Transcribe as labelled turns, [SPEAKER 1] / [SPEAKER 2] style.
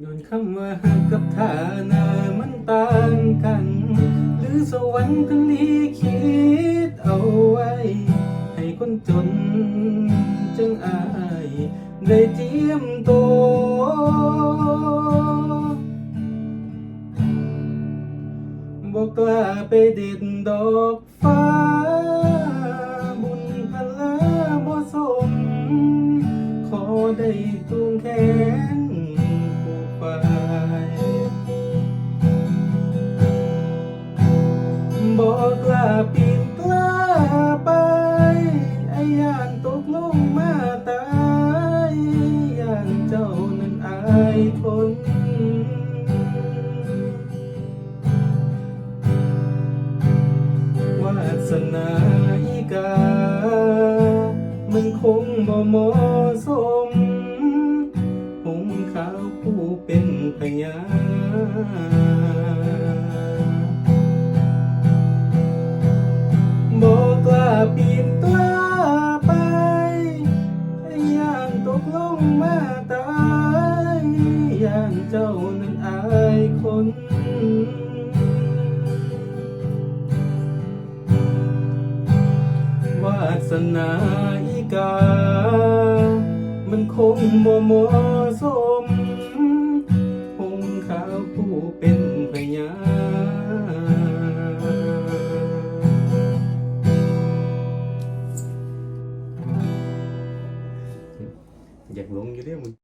[SPEAKER 1] ย้อนคำว่าหักกับฐานะมันต่างกัน หรือสวรรค์คนนี้คิดเอาไว้ ให้คนจนจังอายได้เจียมโตวบอกกล้าไปเด็ดดอกฟ้า บุญพลาบ่สม ขอได้ตูงแขน กลาปีนกล้าไป ไอ้ย่านตกลงมาตายย่านเจ้านั้นอายทนวาสนาอีกา มันคงบ่เหมาะสมหงขาวผู้เป็นพยาบ เจ้านั้นอายคน วาสนาอีกา มันคงบ่เมาสมหงข้าผู้เป็นพยาอยากลงอยู่เรื่อยมึง